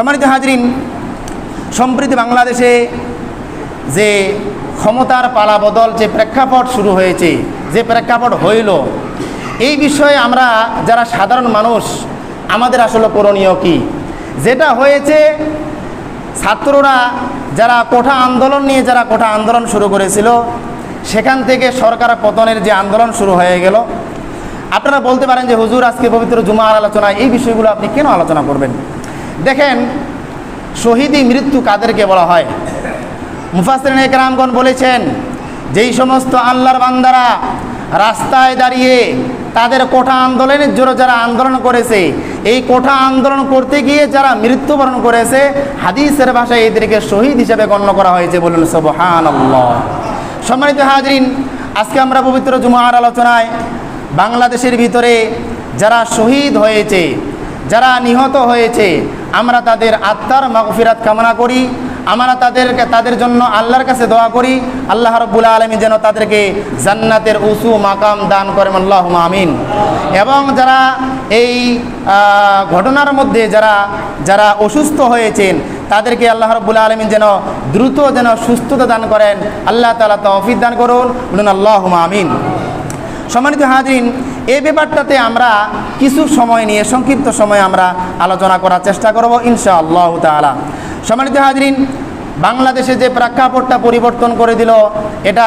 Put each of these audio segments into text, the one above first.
সম্মানিত হাজরিন, সম্প্রতি বাংলাদেশে যে ক্ষমতার পালাবদল যে প্রেক্ষাপট শুরু হয়েছে, যে প্রেক্ষাপট হইল, এই বিষয়ে আমরা যারা সাধারণ মানুষ, আমাদের আসলে করণীয় কি? যেটা হয়েছে, ছাত্ররা যারা কোঠা আন্দোলন নিয়ে যারা কোঠা আন্দোলন শুরু করেছিল, সেখান থেকে সরকার পতনের যে আন্দোলন শুরু হয়ে গেল। আপনারা বলতে পারেন যে, হুজুর, আজকে পবিত্র জুমার আলোচনা এই বিষয়গুলো আপনি কেন আলোচনা করবেন? দেখেন, শহীদি মৃত্যু কাদেরকে বলা হয়? মুফাসরিন একরামগণ বলেছেন, যেই সমস্ত আল্লাহর বান্দারা রাস্তায় দাঁড়িয়ে তাদের কোঠা আন্দোলনের জন্য যারা আন্দোলন করেছে, এই কোঠা আন্দোলন করতে গিয়ে যারা মৃত্যুবরণ করেছে, হাদিসের ভাষায় এদেরকে শহীদ হিসেবে গণ্য করা হয়েছে বলুন সবহান সম্মানিত হাজরিন, আজকে আমরা পবিত্র জুমার আলোচনায় বাংলাদেশের ভিতরে যারা শহীদ হয়েছে, যারা নিহত হয়েছে আমরা তাদের আত্মার মাগফিরাত কামনা করি, আমরা তাদেরকে, তাদের জন্য আল্লাহর কাছে দোয়া করি, আল্লাহ রব্বুল আলমী যেন তাদেরকে জান্নাতের উঁচু মাকাম দান করেন আল্লাহ আমিন। এবং যারা এই ঘটনার মধ্যে যারা যারা অসুস্থ হয়েছেন, তাদেরকে আল্লাহ রব্বুল আলমিন যেন দ্রুত যেন সুস্থতা দান করেন, আল্লাহ তালা তৌফিক দান করুন আল্লাহ আমিন। সম্মানিত হাজরিন এই ব্যাপারটাতে আমরা কিছু সময় নিয়ে, সংক্ষিপ্ত সময় আমরা আলোচনা করার চেষ্টা করব ইনশা আল্লাহ তালা সম্মানিত হাজরিন, বাংলাদেশে যে প্রেক্ষাপটটা পরিবর্তন করে দিল, এটা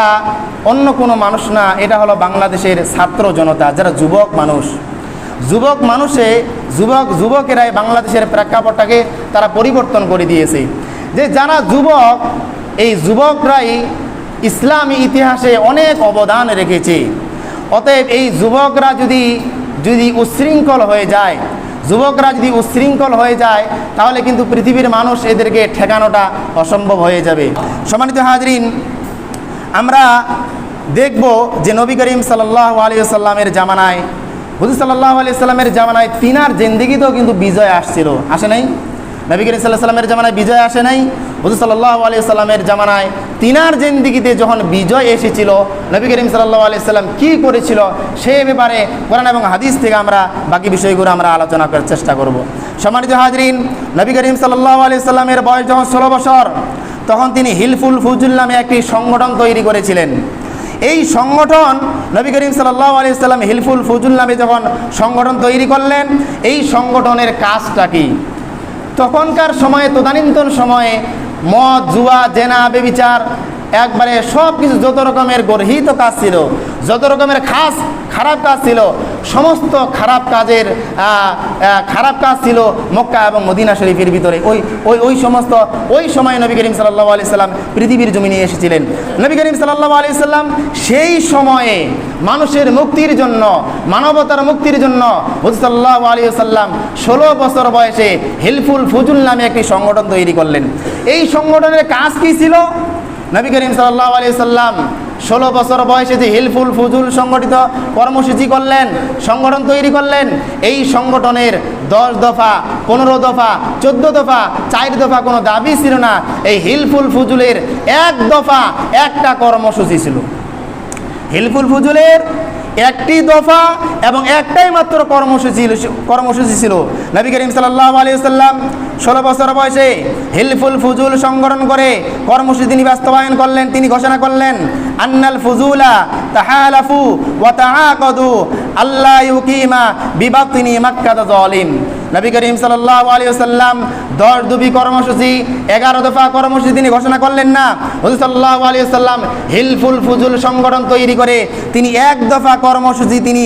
অন্য কোনো মানুষ না, এটা হলো বাংলাদেশের ছাত্র জনতা, যারা যুবক মানুষ। যুবক মানুষে, যুবক, যুবকেরাই বাংলাদেশের প্রেক্ষাপটটাকে তারা পরিবর্তন করে দিয়েছে। যে যারা যুবক, এই যুবকরাই ইসলামী ইতিহাসে অনেক অবদান রেখেছে। অতএব এই যুবকরা যদি যদি উচ্ছৃঙ্খল হয়ে যায়, যুবকরা যদি উচ্ছৃঙ্খল হয়ে যায়, তাহলে কিন্তু পৃথিবীর মানুষ এদেরকে ঠেকানোটা অসম্ভব হয়ে যাবে। সম্মানিত হাজরিন, আমরা দেখব যে নবী করিম সাল্লাহ আলিয়াল্লামের জামানায়, হুজুর সাল্লাহ আলি সাল্লামের জামানায় তিনার জেন্দিগিতেও কিন্তু বিজয় আসছিল। আসে নাই? নবী করিম সাল্লাহ সাল্লামের জামানায় বিজয় আসে নাই? হুজুর সাল্লাহ আলি সাল্লামের জামানায় তিনার জেন্দিগিতে যখন বিজয় এসেছিল, নবী করিম সাল্লাহ আলি সাল্লাম কী করেছিল সে ব্যাপারে কোরআন এবং হাদিস থেকে আমরা বাকি বিষয়গুলো আমরা আলোচনা করার চেষ্টা করব। সম্মানিত হাজরিন, নবী করিম সাল্লাহ আলি সাল্লামের বয়স যখন ষোলো বছর, তখন তিনি হিলফুল ফুজুল নামে একটি সংগঠন তৈরি করেছিলেন। এই সংগঠন, নবী করিম সাল্লাহ আলি সাল্লাম হিলফুল ফুজুল নামে যখন সংগঠন তৈরি করলেন, এই সংগঠনের কাজটা কি? তখনকার সময়ে, তদানীন্তন সময়ে মদ জুয়া জেনা বেবিচার একবারে সব কিছু যত রকমের গর্হিত কাজ ছিল, যত রকমের খাস খারাপ কাজ ছিল, সমস্ত খারাপ কাজের খারাপ কাজ ছিল মক্কা এবং মদিনা শরীফের ভিতরে। ওই ওই ওই সমস্ত, ওই সময় নবী করিম সাল্লাহ আলি সাল্লাম পৃথিবীর জমিনে এসেছিলেন। নবী করিম সাল্লাহ আলি সাল্লাম সেই সময়ে মানুষের মুক্তির জন্য, মানবতার মুক্তির জন্য হুজসাল্লাহ আলী সাল্লাম ষোলো বছর বয়সে হেলফুল ফুজুল নামে একটি সংগঠন তৈরি করলেন। এই সংগঠনের কাজ কী ছিল? নবী করিম সাল্লাহ আলি সাল্লাম ষোলো বছর বয়সে যে হিলফুল ফুজুল সংগঠিত কর্মসূচি করলেন, সংগঠন তৈরি করলেন। এই সংগঠনের দশ দফা, পনেরো দফা, চোদ্দ দফা, চার দফা কোনো দাবি ছিল না। এই হিলফুল ফুজুলের এক দফা একটা কর্মসূচি ছিল। হিলফুল ফুজুলের একটি দফা এবং একটাই মাত্র কর্মসূচি কর্মসূচি ছিল। নবী করিম সাল্লাহ আলী সাল্লাম ষোলো বছর বয়সে হিলফুল ফুজুল সংগঠন করে কর্মসূচি তিনি বাস্তবায়ন করলেন, তিনি ঘোষণা করলেন, আন্নাল ফুজুলা তাহালাফু ওয়া তাআকাদু আল্লাহ ইউকিমা বিবাতিনি মাক্কাদা জালিম নবী করিম সাল্লাহ আলী আসাল্লাম দশ দুবি কর্মসূচি, এগারো দফা কর্মসূচি তিনি ঘোষণা করলেন না। হজুর সাল্লাহ আলী আসাল্লাম হিলফুল ফুজুল সংগঠন তৈরি করে তিনি এক দফা কর্মসূচি তিনি